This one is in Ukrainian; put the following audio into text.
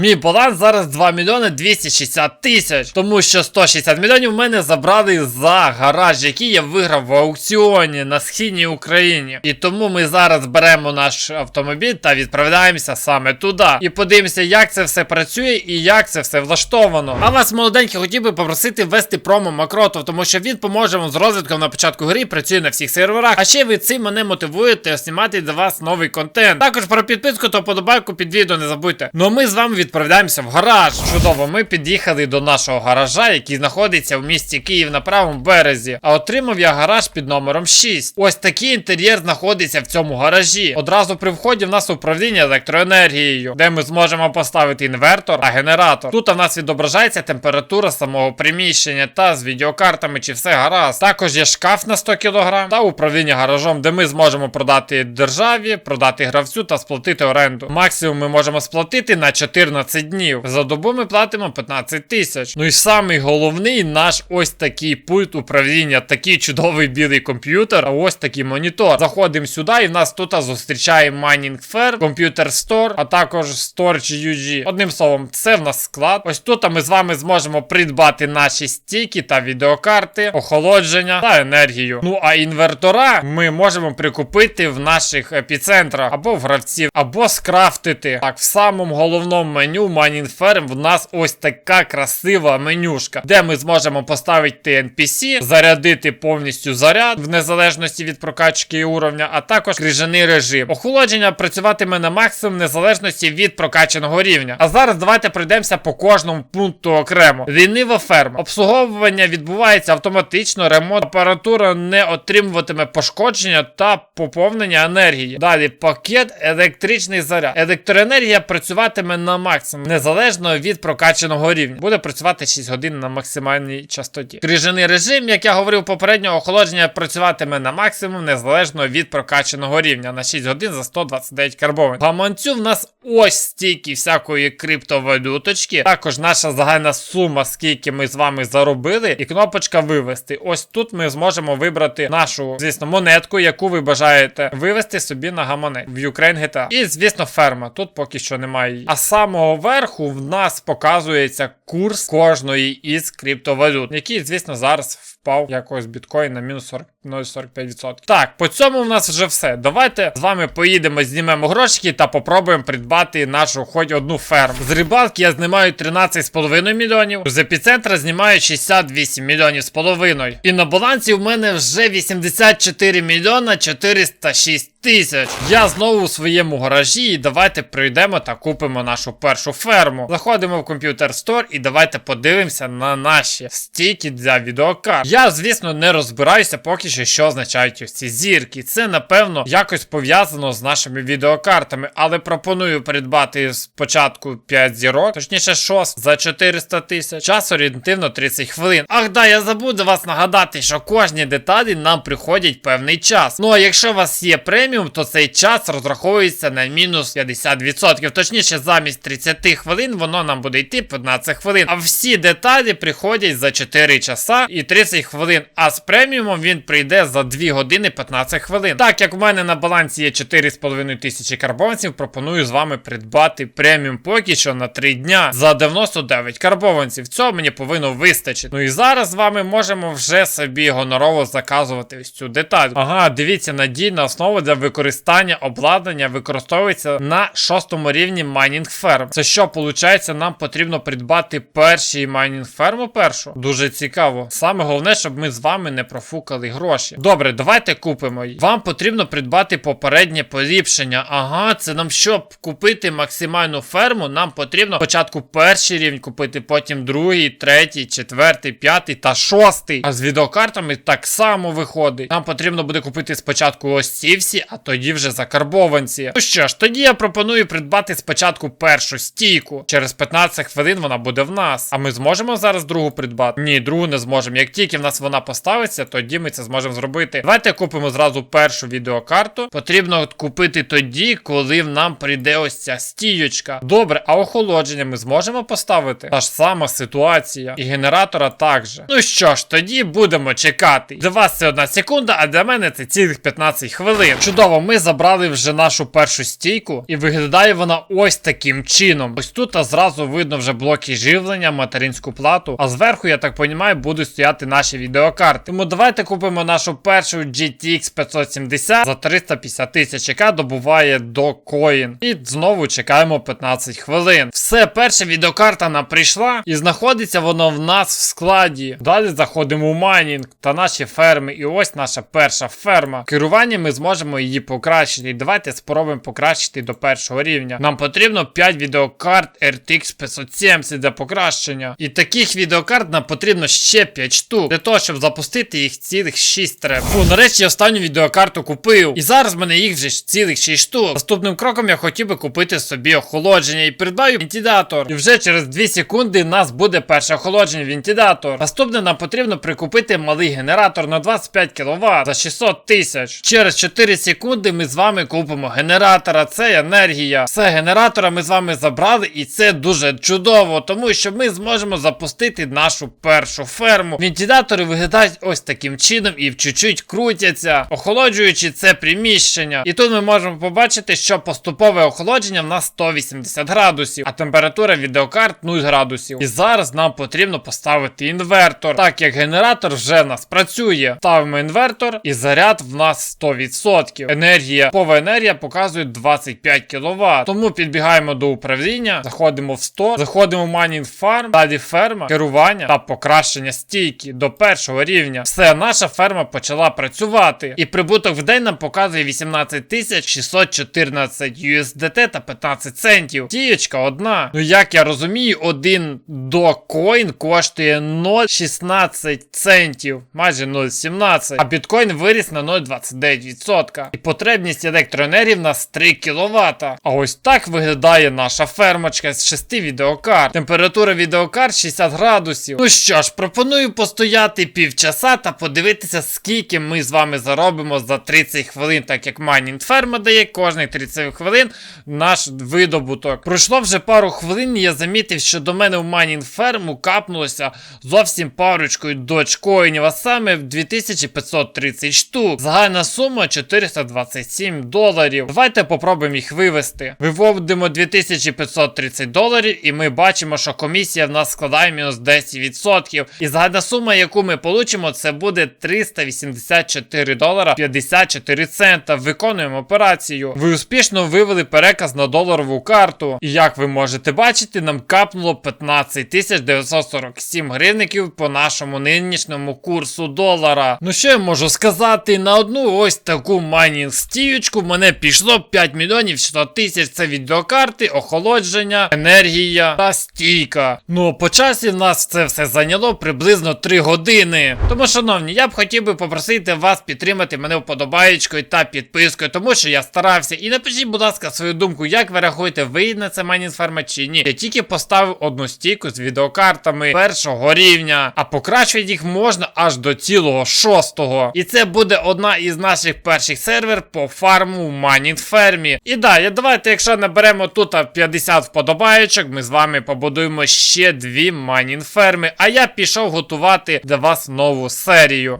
Мій баланс зараз 2 мільйони 260 тисяч, тому що 160 мільйонів в мене забрали за гараж, який я виграв в аукціоні на східній Україні. І тому ми зараз беремо наш автомобіль та відправляємося саме туди. І подивимося, як це все працює і як це все влаштовано. А вас, молоденькі, хотів би попросити ввести промо Макротов, тому що він поможе вам з розвитком на початку гри, працює на всіх серверах. А ще ви цим мене мотивуєте знімати для вас новий контент. Також про підписку та подобайку під відео не забудьте. Ну а ми з вами відправляємося в гараж. Чудово, ми під'їхали до нашого гаража, який знаходиться в місті Київ на правому березі. А отримав я гараж під номером 6. Ось такий інтер'єр знаходиться в цьому гаражі. Одразу при вході в нас управління електроенергією, де ми зможемо поставити інвертор та генератор. Тут у нас відображається температура самого приміщення та з відеокартами, чи все гаразд. Також є шкаф на 100 кг та управління гаражом, де ми зможемо продати державі, продати гравцю та сплатити оренду. Максимум ми можемо сплатити на 14 днів. За добу ми платимо 15 тисяч. Ну і самий головний наш ось такий пульт управління, такий чудовий білий комп'ютер, а ось такий монітор. Заходимо сюди, і в нас тут зустрічає Mining Fair, Computer Store, а також Storage UG. Одним словом, це в нас склад. Ось тут ми з вами зможемо придбати наші стіки та відеокарти, охолодження та енергію. Ну а інвертора ми можемо прикупити в наших епіцентрах або в гравців, або скрафтити. Так, в самому головному меню Mining Fair в нас ось така красива менюшка, де ми зможемо поставити NPC, зарядити повністю заряд в незалежності від прокачки уровня, а також крижаний режим. Охолодження працюватиме на максимум незалежності від прокачаного рівня. А зараз давайте пройдемося по кожному пункту окремо. Лінива ферма. Обслуговування відбувається автоматично, ремонт апаратура не отримуватиме пошкодження та поповнення енергії. Далі пакет електричний заряд. Електроенергія працюватиме на максимум, незалежно від прокачаного рівня. Буде працювати 6 годин на максимальній частоті. Крижаний режим, як я говорив попередньо, охолодження працюватиме на максимум, незалежно від прокачаного рівня на 6 годин за 129 карбовин. Гаманцю в нас ось стільки всякої криптовалюточки. Також наша загальна сума, скільки ми з вами заробили, і кнопочка вивести. Ось тут ми зможемо вибрати нашу, звісно, монетку, яку ви бажаєте вивести собі на гаманець в Ukraine GTA. І, звісно, ферма. Тут поки що немає. А з самого верху в нас показується курс кожної із криптовалют, який, звісно, зараз впав якось біткоін на мінус 40 0,45%. Так, по цьому в нас вже все. Давайте з вами поїдемо, знімемо грошики та попробуємо придбати нашу хоч одну ферму. З рибалки я знімаю 13,5 мільйонів, з епіцентра знімаю 68 мільйонів з половиною. І на балансі в мене вже 84 мільйона 406 тисяч. Я знову у своєму гаражі, і давайте прийдемо та купимо нашу першу ферму. Заходимо в комп'ютер Store і давайте подивимося на наші стійки для відеокарт. Я, звісно, не розбираюся поки що, що означають ось ці зірки. Це, напевно, якось пов'язано з нашими відеокартами, але пропоную придбати спочатку 5 зірок, точніше 6 за 400 тисяч. Час орієнтивно 30 хвилин. Ах, да, я забуду вас нагадати, що кожні деталі нам приходять певний час. Ну а якщо у вас є преміум, то цей час розраховується на мінус 50%. Точніше, замість 30 хвилин воно нам буде йти 15 хвилин. А всі деталі приходять за 4 часа і 30 хвилин. А з преміумом він прийде за 2 години 15 хвилин. Так як в мене на балансі є 4,5 тисячі карбованців, пропоную з вами придбати преміум поки що на 3 дня за 99 карбованців. Цього мені повинно вистачити. Ну і зараз з вами можемо вже собі гонорово заказувати ось цю деталь. Ага, дивіться, надійна основа для використання обладнання використовується на шостому рівні майнінг ферм. Це що, виходить, нам потрібно придбати перший майнінг ферму першу? Дуже цікаво. Саме головне, щоб ми з вами не профукали гроші. Добре, давайте купимо. Вам потрібно придбати попереднє поліпшення. Ага, це нам щоб купити максимальну ферму, нам потрібно спочатку перший рівень купити, потім другий, третій, четвертий, п'ятий та шостий. А з відеокартами так само виходить. Нам потрібно буде купити спочатку ось ці всі, а тоді вже закарбованці. Ну що ж, тоді я пропоную придбати спочатку першу стійку. Через 15 хвилин вона буде в нас. А ми зможемо зараз другу придбати? Ні, другу не зможемо. Як тільки тільки в нас вона поставиться, тоді ми це зможемо зробити. Давайте купимо зразу першу відеокарту. Потрібно купити тоді, коли нам прийде ось ця стіючка. Добре, а охолодження ми зможемо поставити? Та ж сама ситуація. І генератора також. Ну що ж, тоді будемо чекати. Для вас це одна секунда, а для мене це цілих 15 хвилин. Чудово, ми забрали вже нашу першу стійку, і виглядає вона ось таким чином. Ось тут зразу видно вже блоки живлення, материнську плату. А зверху, я так розумію, будуть стояти наші відеокарти. Тому давайте купимо нашу першу GTX 570 за 350 тисяч, яка добуває до коін. І знову чекаємо 15 хвилин. Все, перша відеокарта нам прийшла, і знаходиться воно в нас в складі. Далі заходимо в майнінг та наші ферми. І ось наша перша ферма. Керування ми зможемо її покращити. Давайте спробуємо покращити до першого рівня. Нам потрібно 5 відеокарт RTX 570 для покращення. І таких відеокарт нам потрібно ще 5 штук. Для того, щоб запустити їх цілих 6 треба. Фу, нарешті я останню відеокарту купив. І зараз в мене їх вже цілих 6 штук. Наступним кроком я хотів би купити собі охолодження і придбаю вентилятор. І вже через 2 секунди у нас буде перше охолодження вентилятор. Наступне нам потрібно прикупити малий генератор на 25 кВт за 600 тисяч. Через 4 секунди ми з вами купимо генератора. Це енергія. Все генератора ми з вами забрали, і це дуже чудово, тому що ми зможемо запустити нашу першу ферму. Вентилятори виглядають ось таким чином і чуть-чуть крутяться, охолоджуючи це приміщення. І тут ми можемо побачити, що поступове охолодження в нас 180 градусів, а температура відеокарт 0 градусів. І зараз нам потрібно поставити інвертор, так як генератор вже нас працює. Ставимо інвертор, і заряд в нас 100%. Енергія, пова енергія показує 25 кВт. Тому підбігаємо до управління, заходимо в стор, заходимо в майнінг фарм, далі ферма, керування та покращення стійки до першого рівня. Все, наша ферма почала працювати. І прибуток в день нам показує 18 614 USDT та 15 центів. Тієчка одна. Ну як я розумію, один докоін коштує 0,16 центів, майже 0,17. А біткоін виріс на 0,29%. І потребність електроенергії в нас 3 кВт. А ось так виглядає наша фермочка з 6 відеокарт. Температура відеокарт 60 градусів. Ну що ж, пропоную постояти півчаса та подивитися, скільки ми з вами заробимо за 30 хвилин, так як майнінг ферма дає кожних 30 хвилин наш видобуток. Пройшло вже пару хвилин, я замітив, що до мене в майнінг ферму капнулося зовсім парочкою дочкоїнів, а саме в 2530 штук. Загальна сума 427 доларів. Давайте попробуємо їх вивести. Виводимо 2530 доларів, і ми бачимо, що комісія в нас складає мінус 10%. І загальна сума, яку ми получимо, це буде 384 долара 54 цента. Виконуємо операцію. Ви успішно вивели переказ на доларову карту. І як ви можете бачити, нам капнуло 15 947 гривників по нашому нинішньому курсу долара. Ну що я можу сказати? На одну ось таку майнінг стіючку мене пішло 5 мільйонів 100 тисяч. Це відеокарти, охолодження, енергія та стійка. Ну по часі в нас це все зайняло приблизно 3 години. Тому, шановні, я б хотів би попросити вас підтримати мене вподобаєчкою та підпискою, тому що я старався. І напишіть, будь ласка, свою думку, як ви рахуєте, вийде це майнінг ферма чи ні. Я тільки поставив одну стійку з відеокартами першого рівня, а покращувати їх можна аж до цілого шостого. І це буде одна із наших перших сервер по фарму в майнінг фермі. І да, давайте, якщо наберемо тут 50 вподобаєчок, ми з вами побудуємо ще дві майнінг ферми. А я пішов готувати для вас нову серію.